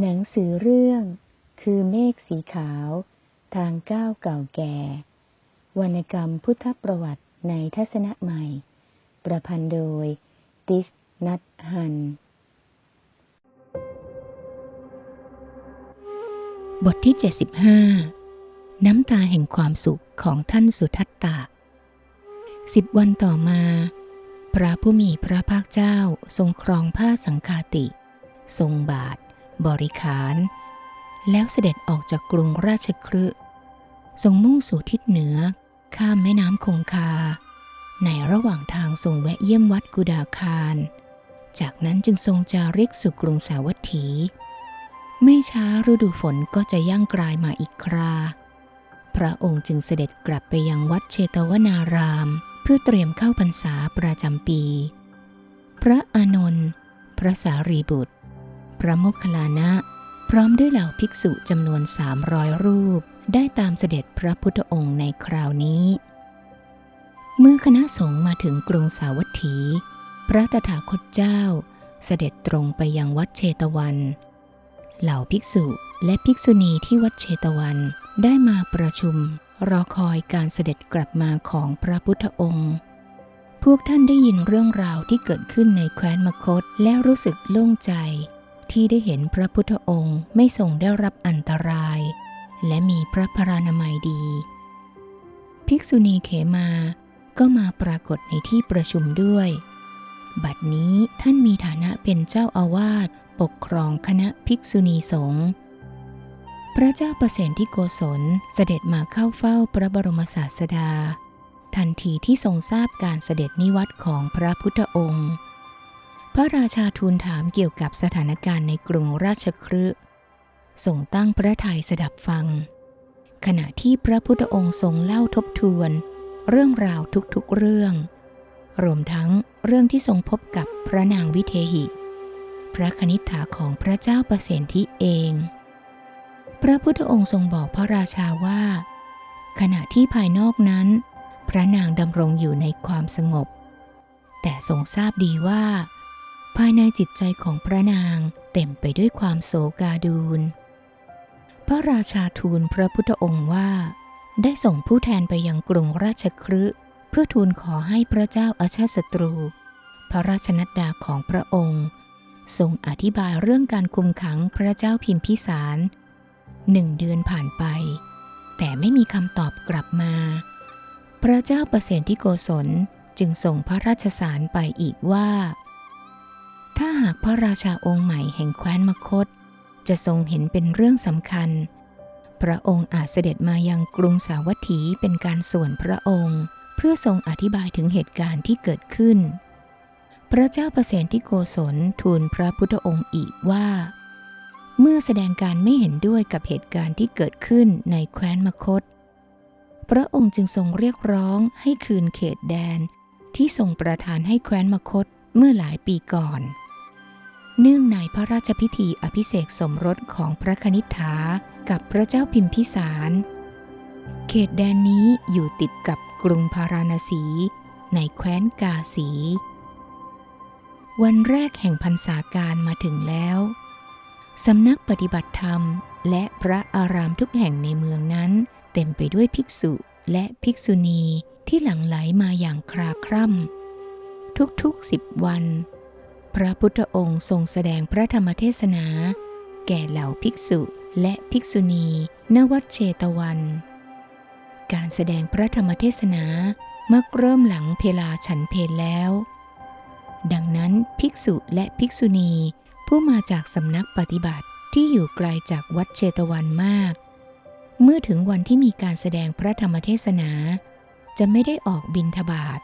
หนังสือเรื่อง คือเมฆสีขาว ทางก้าวเก่าแก่ วรรณกรรมพุทธประวัติในทัศนะใหม่ ประพันธ์โดย ติสนัทฮัน บทที่ 75 น้ำตาแห่งความสุขของท่านสุทัตตะสิบวันต่อมา พระผู้มีพระภาคเจ้าทรงครองผ้าสังฆาติ ทรงบาท บริขาร แล้วเสด็จออกจากกรุงราชคฤห์ทรงมุ่งสู่ทิศเหนือ ข้ามแม่น้ำคงคา ในระหว่างทางทรงแวะเยี่ยมวัดกุดาคาร จากนั้นจึงทรงจาริกสู่กรุงสาวัตถี ไม่ช้าฤดูฝนก็จะย่างกลายมาอีกครา พระองค์จึงเสด็จกลับไปยังวัดเชตวนาราม เพื่อเตรียมเข้าพรรษาประจำปี พระอานนท์พระสารีบุตร พระโมคคัลลานะ พร้อมด้วยเหล่าภิกษุจำนวน 300 รูป ได้ตามเสด็จพระพุทธองค์ในคราวนี้ เมื่อคณะสงฆ์มาถึงกรุงสาวัตถี พระตถาคตเจ้า เสด็จตรงไปยังวัดเชตวัน เหล่าภิกษุและภิกษุณีที่วัดเชตวันได้มาประชุม รอคอยการเสด็จกลับมาของพระพุทธองค์ พวกท่านได้ยินเรื่องราวที่เกิดขึ้นในแคว้นมคตและรู้สึกโล่งใจ ที่ได้เห็นพระพุทธองค์ไม่ทรงได้รับอันตราย และมีพระพรานามัยดี ภิกษุณีเขมาก็มาปรากฏในที่ประชุมด้วย บัดนี้ท่านมีฐานะเป็นเจ้าอาวาสปกครองคณะภิกษุณีสงฆ์พระเจ้าประเสนที่โกศลเสด็จมาเข้าเฝ้าพระบรมศาสดา ทันทีที่ทรงทราบการเสด็จนิวัตของพระพุทธองค์ พระราชาทูลถามเกี่ยวกับสถานการณ์ในกรุงราชคฤห์ทรงตั้งพระทัยสดับฟัง ขณะที่พระพุทธองค์ทรงเล่าทบทวน เรื่องราวทุกๆเรื่อง รวมทั้งเรื่องที่ทรงพบกับพระนางวิเทหิ พระคณิษฐาของพระเจ้าประเสนที่เอง พระพุทธองค์ทรงบอกพระราชาว่า ขณะที่ภายนอกนั้น พระนางดำรงอยู่ในความสงบ แต่ทรงทราบดีว่า ภายในจิตใจของพระนางเต็มไปด้วยความโศกาดูลพระราชาทูลพระพุทธองค์ว่า ได้ส่งผู้แทนไปยังกรุงราชคฤห์เพื่อทูลขอให้พระเจ้าอาชาติศัตรู พระราชนัดดาของพระองค์ ทรงอธิบายเรื่องการคุมขังพระเจ้าพิมพิสารหนึ่งเดือนผ่านไป แต่ไม่มีคำตอบกลับมา พระเจ้าประเสนที่โกศลจึงส่งพระราชสารไปอีกว่า หากพระราชาองค์ใหม่แห่งแคว้นมคต จะทรงเห็นเป็นเรื่องสำคัญ พระองค์อาจเสด็จมายังกรุงสาวัตถีเป็นการส่วนพระองค์ เพื่อทรงอธิบายถึงเหตุการณ์ที่เกิดขึ้น พระเจ้าประสนที่โกศลทูลพระพุทธองค์อีกว่า เมื่อแสดงการไม่เห็นด้วยกับเหตุการณ์ที่เกิดขึ้นในแคว้นมคต พระองค์จึงทรงเรียกร้องให้คืนเขตแดนที่ทรงประทานให้แคว้นมคตเมื่อหลายปีก่อน เนื่องในพระราชพิธีอภิเษกสมรสของพระคณิษฐากับพระเจ้าพิมพิสาร เขตแดนนี้อยู่ติดกับกรุงพาราณสี ในแคว้นกาสี วันแรกแห่งพรรษาการมาถึงแล้วสำนักปฏิบัติธรรม และพระอารามทุกแห่งในเมืองนั้น เต็มไปด้วยภิกษุและภิกษุณีที่หลั่งไหลมาอย่างคราคร่ำทุกๆสิบวัน พระพุทธองค์ทรงแสดงพระธรรมเทศนา แก่เหล่าภิกษุและภิกษุณีณวัดเชตวัน การแสดงพระธรรมเทศนามักเริ่มหลังเพลาฉันเพลแล้ว ดังนั้นภิกษุและภิกษุณีผู้มาจากสำนักปฏิบัติที่อยู่ไกลจากวัดเชตวันมาก เมื่อถึงวันที่มีการแสดงพระธรรมเทศนา จะไม่ได้ออกบินทบาท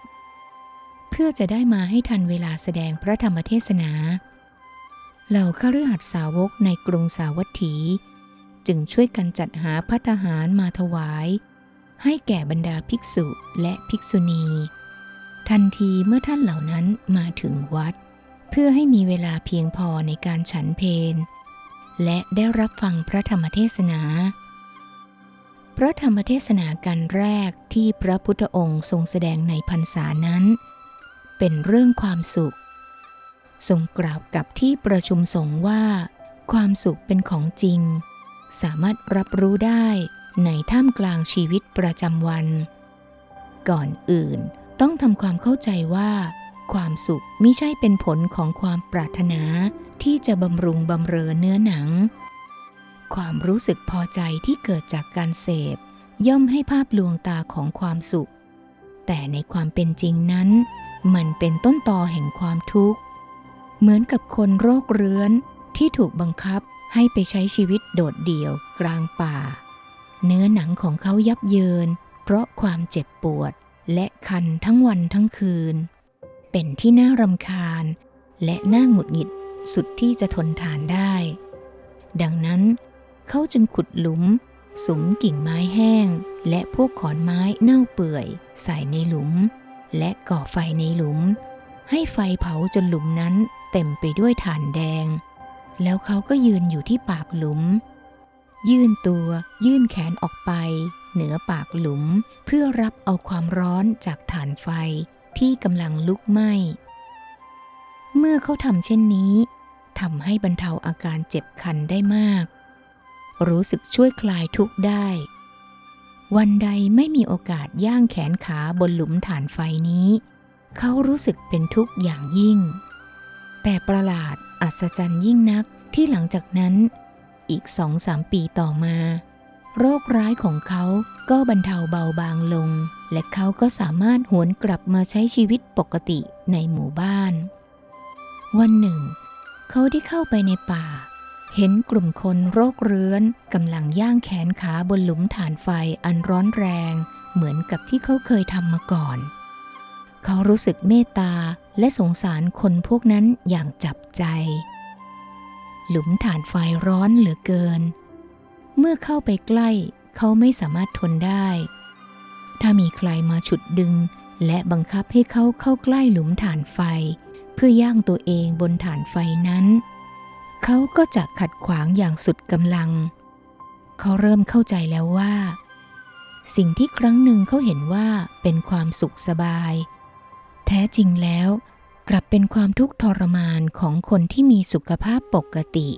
เพื่อจะได้มาให้ทันเวลาแสดงพระธรรมเทศนา เหล่าข้ารือหัดสาวกในกรุงสาวัตถี จึงช่วยกันจัดหาพัตหารมาถวาย ให้แก่บรรดาภิกษุและภิกษุณี ทันทีเมื่อท่านเหล่านั้นมาถึงวัด เพื่อให้มีเวลาเพียงพอในการฉันเพลและได้รับฟังพระธรรมเทศนาพระธรรมเทศนากันแรกที่พระพุทธองค์ทรงแสดงในพรรษานั้น เป็นเรื่องความสุข ทรงกล่าวกับที่ประชุมสงฆ์ว่า ความสุขเป็นของจริง สามารถรับรู้ได้ในท่ามกลางชีวิตประจำวัน ก่อนอื่นต้องทำความเข้าใจว่า ความสุขไม่ใช่เป็นผลของความปรารถนาที่จะบำรุงบำเรอเนื้อหนัง ความรู้สึกพอใจที่เกิดจากการเสพ ย่อมให้ภาพลวงตาของความสุข แต่ในความเป็นจริงนั้น มันเป็นต้นตอแห่งความทุกข์ เหมือนกับคนโรคเรื้อนที่ถูกบังคับให้ไปใช้ชีวิตโดดเดี่ยวกลางป่า เนื้อหนังของเขายับเยิน เพราะความเจ็บปวดและคันทั้งวันทั้งคืน เป็นที่น่ารำคาญ และน่าหงุดหงิดสุดที่จะทนทานได้ ดังนั้น เขาจึงขุดหลุมสุมกิ่งไม้แห้ง และพวกขอนไม้เน่าเปื่อยใส่ในหลุม และก่อไฟในหลุม ให้ไฟเผาจนหลุมนั้นเต็มไปด้วยถ่านแดง แล้วเขาก็ยืนอยู่ที่ปากหลุม ยื่นตัวยื่นแขนออกไป เหนือปากหลุมเพื่อรับเอาความร้อนจากถ่านไฟที่กำลังลุกไหม้ เมื่อเขาทำเช่นนี้ทำให้บรรเทาอาการเจ็บคันได้มาก รู้สึกช่วยคลายทุกข์ได้ วันใดไม่มีโอกาสย่างแขนขาบนหลุมฐานไฟนี้ เขารู้สึกเป็นทุกข์อย่างยิ่ง แต่ประหลาดอัศจรรย์ยิ่งนักที่หลังจากนั้น อีกสองสามปีต่อมา โรคร้ายของเขาก็บรรเทาเบาบางลง และเขาก็สามารถหวนกลับมาใช้ชีวิตปกติในหมู่บ้าน วันหนึ่ง เขาได้เข้าไปในป่า เห็นกลุ่มคนโรคเรื้อนกำลังย่างแขนขาบนหลุมฐานไฟอันร้อนแรง เหมือนกับที่เขาเคยทำมาก่อน เขารู้สึกเมตตาและสงสารคนพวกนั้นอย่างจับใจ หลุมฐานไฟร้อนเหลือเกิน เมื่อเข้าไปใกล้เขาไม่สามารถทนได้ ถ้ามีใครมาฉุดดึง และบังคับให้เขาเข้าใกล้หลุมฐานไฟ เพื่อย่างตัวเองบนฐานไฟนั้น เขาก็จะขัดขวางอย่างสุดกำลัง เขาเริ่มเข้าใจแล้วว่า สิ่งที่ครั้งหนึ่งเขาเห็นว่าเป็นความสุขสบาย แท้จริงแล้วกลับเป็นความทุกข์ทรมานของคนที่มีสุขภาพปกติ